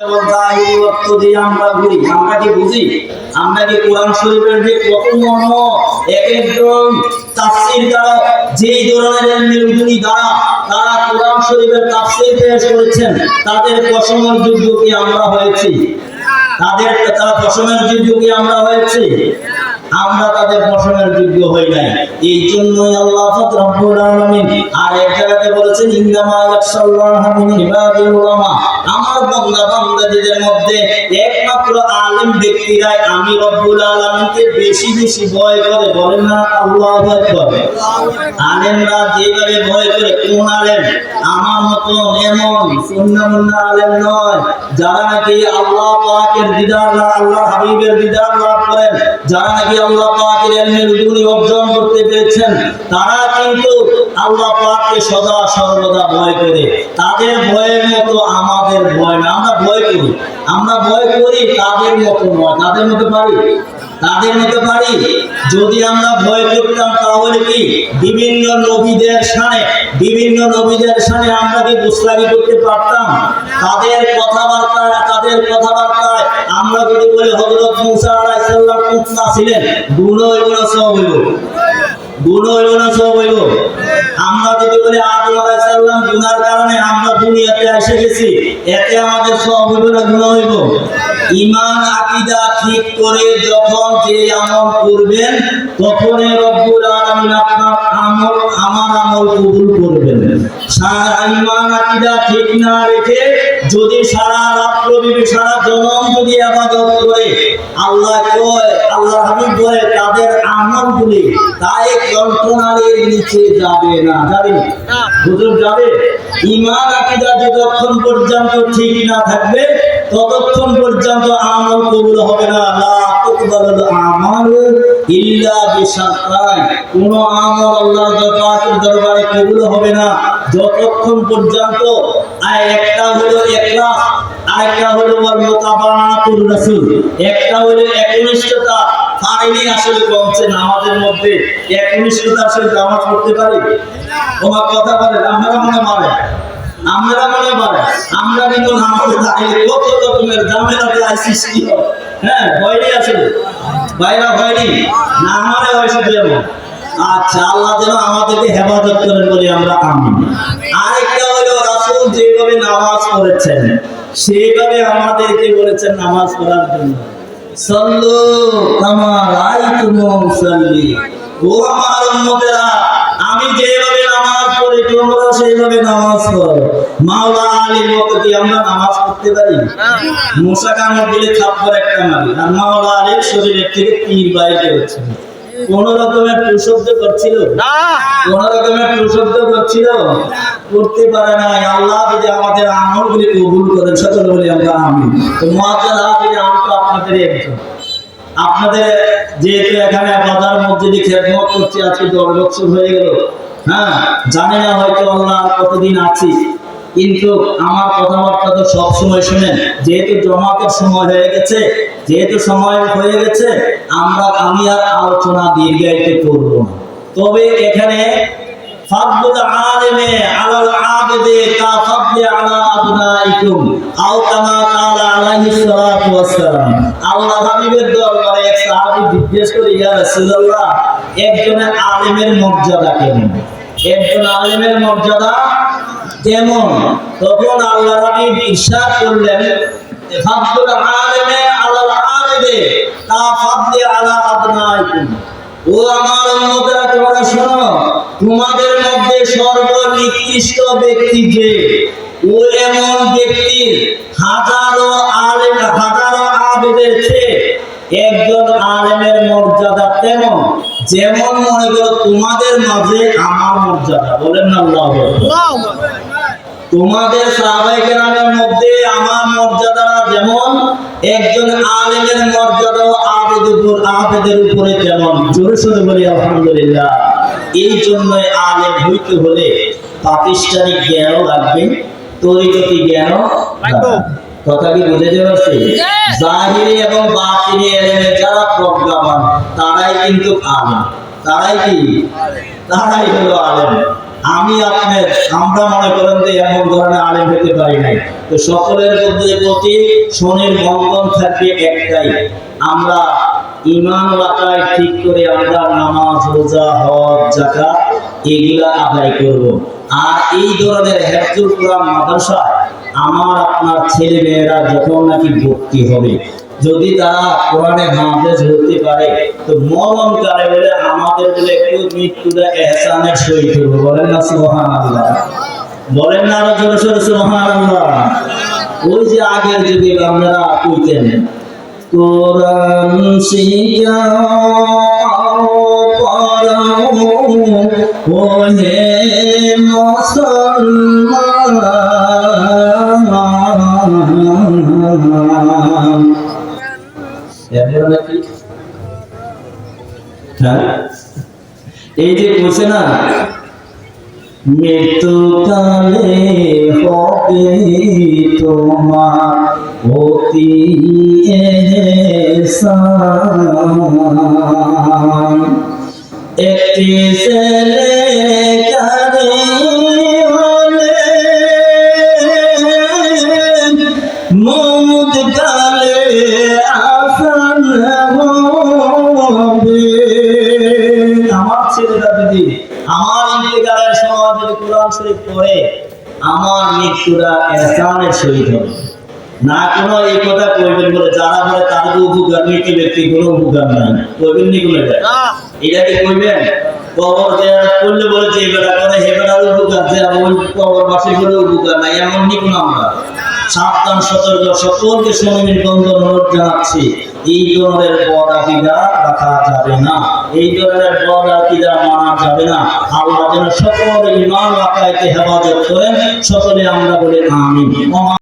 আমরা তাদের পশমের যোগ্য আমরা হয়েছি। তাদের তারা পশমের যোগ্য কি আমরা হয়েছি। আমরা তাদের পশমের যোগ্য হই নাই। এই জন্যই আল্লাহ রব্বুল আলামিন আর এক জায়গাতে বলেছেন উলামা। আমার বান্দা বান্দাদের মধ্যে একমাত্র আলেম ব্যক্তিরাই আমি রব্বুল আলামিনকে বেশি বেশি ভয় করে, বলেন না আল্লাহু আকবার। আলেমরা যেভাবে ভয় করে, কোন আলেম? আমার মতো এমন সুন্না মুন্না আলেম নয়, যারা নাকি আল্লাহ পাকের দিদার লাভ আল্লাহ হাবিবের দিদার লাভ করেন, যারা নাকি আল্লাহ পাকের ইলমের উজুনি অর্জন করতে পেরেছেন, তারা কিন্তু আল্লাহ পাককে সদা সর্বদা ভয় করে। তাদের ভয়ের মতো আমাদের ভয় না। আমরা ভয় করি। আমরা ভয় করি তাদের মতো নয়। তাদের মতো পারি? তাদের মতো পারি? যদি আমরা ভয় করতাম তাহলে কি? বিভিন্ন নবীদের সামনে, বিভিন্ন নবীদের সামনে আমরা কি দুষ্টামি করতে পারতাম? তাদের কথাবার্তায় তাদের কথাবার্তায় আমরা যদি বলি, হযরত মুসা আলাইহিস সালাম কুত্তা ছিলেন গুণ হইব না সব হইব গুণ হইব না সব হইব এসে গেছি, এতে আমাদের ইমান আকিদা ঠিক করে যখন যে আমল করবেন আপনার আমল, আমার আমল কবুল করবেন। সারা ইমান আকীদা ঠিক না রেখে যদি সারা রাত্র বিবি সারা জনম যদি আবাদত করে, আল্লাহ কয়, আল্লাহ হাবিব বলে, তাদের আমলগুলি তাই কল্পনার নিচে যাবে না। যাবে? হুজুর, যাবে? ইমান আকীদা যতক্ষণ পর্যন্ত ঠিক না থাকবে, ততক্ষণ পর্যন্ত আমল কবুল হবে না। কোন আমল আল্লাহ দরবারে কবুল হবে না। যতক্ষণ পর্যন্ত একটা হলো ইখলাস আরেকটা হলো ওয়াল রাসূল। একটা হলো একনিষ্ঠতা পারিনি আসলে কমছে না আমাদের মধ্যে। একনিষ্ঠতা আসলে নামাজ পড়তে পারি? তোমার কথা বলে আপনারা মনে মারে। আমরা মনে পারে আমরা কিন্তু নামাজে দাঁড়িয়ে কত রকমের ঝামেলা, প্রায় সৃষ্টি হয়। হ্যাঁ ভয়নি আসলে? বাইরা ভয়নি না আমারে হয় শুধু এমন আচ্ছা আল্লাহ যেন আমাদেরকে হেফাজত করেন বলে আমরা আমিন। আরেকটা হলো রাসূল যেভাবে নামাজ পড়েছেন সেইভাবে আমাদেরকে বলেছেন নামাজ পড়ার জন্য। সল্লু কামা রাইতুমুম সাল্লি। ও আমার উম্মতেরা আমি যেভাবে নামাজ পড়ি তোমরা সেইভাবে নামাজ পড়ো। মাওলা আলীর মতো কি আমরা নামাজ পড়তে পারি? মুসা কামড় দিলে থাপ্পর একটা মারি আর মাওলা আলীর শরীরের থেকে তীর বাইরে হচ্ছে। কোন রকমের প্রশব্দ করছিল? কোন রকমের প্রশব্দ করছিল? করতে পারে না আল্লাহ যদি আমাদের আমলগুলি কবুল করেন সকল বলি আমরা আমি তো মহাজাল আমি তো আপনাদের একজন। আপনাদের যেহেতু এখানে বাজার মসজিদে খেদমত করছি আজকে দশ বছর হয়ে গেল। হ্যাঁ জানি না হয়তো আল্লাহ কতদিন আছি। কিন্তু আমার কথাবার্তা তো সব সময় শুনেন। যেহেতু জমাতের সময় হয়ে গেছে, যেহেতু সময় হয়ে গেছে, আমরা আমি আর আলোচনা দীর্ঘায়িত করব না। তবে এখানে একজনের মর্যাদা একজন আলিমের মর্যাদা কেমন তখন আল্লাহ হাবিব ইরশাদ করলেন ফাদলুল আলিমে আলাল আবিদে কা ফাদলি আলা আবনাইকুম। ও আমার উম্মতেরা, তোমরা শোনো, তোমাদের মধ্যে সর্বনিকৃষ্ট ব্যক্তি যে? ও এমন ব্যক্তির হাজারো আলেম, হাজারো আবেদের চেয়ে একজন আলেমের মর্যাদা তেমন, যেমন মনে করো তোমাদের মাঝে আমার মর্যাদা। বলেন না আল্লাহ তোমাদের সাহাবাই কেরামের মধ্যে আমার মর্যাদা যেমন একজন আলেমের মর্যাদা আবেদের উপর আবেদের উপরে যেমন জোরে সোরে বলি আলহামদুলিল্লাহ। এই জন্য আলেম হইতে হলে প্রাতিষ্ঠানিক জ্ঞানও লাগবে তরিকতি জ্ঞানও কথা কি বুঝে যাচ্ছে জাহিরি এবং বাতিনি এলেমে যারা প্রজ্ঞাবান তারাই কিন্তু আলেম। তারাই কি? তারাই হলো আলেম। আমি আপনার আমরা মনে করেন যে এমন ধরনের আলেম হতে পারি নাই। তো সকলের মধ্যে প্রতি শনির বন্ধন থাকবে একটাই। আমরা ইমান রাখায় ঠিক করে আমরা নামাজ, রোজা, হজ জাকাত এগুলা আদায় করব। আর এই ধরনের হেফজুল কোরআন মাদ্রাসায় আমার আপনার ছেলে মেয়েরা যখন নাকি ভর্তি হবে যদি তারা কোরআনে হাফেজ হতে পারে, তো মরণ কালে বলে আমাদের বলে একটু মৃত্যুটা এহসানের সহিত করব বলেন না সুবহান আল্লাহ বলেন না আরও জোরে জোরে সুবহান আল্লাহ ওই যে আগের যদি আপনারা কইতেন, কোরআন শিখাও পড়াও, ওহে মুসলমান। নাকি হ্যাঁ এই যে বলছে না মৃত্যুকালে হবে তোমার অতি। একটি ছেলে কারে ছেলেটা যদি আমার ইন্তেকালের সময় যদি কোরআন শরীফ পড়ে আমার মৃত্যুটা এহসানের সহিত হবে। না কোনো এই কথা কইবেন বলে যারা বলে তার উপকার মৃত্যু ব্যক্তি কোনো উপকার নাই। কইবেন নি কোনো এটা কি কইবেন? কবর দেয়া করলে বলে যে বেটা করে হে উপকার যে ওই কবর বাসী করে উপকার নাই এমন নি কোনো আমরা? সাবধান সতর্ক সকলকে সমীর বন্ধন অনুরোধ জানাচ্ছি। এই ধরনের পদ আকিদা রাখা যাবে না। এই ধরনের পদ আকিদা মানা যাবে না। আল্লাহ যেন সকল ইমান রাখাইতে হেফাজত করেন, সকলে আমরা বলে আমিন।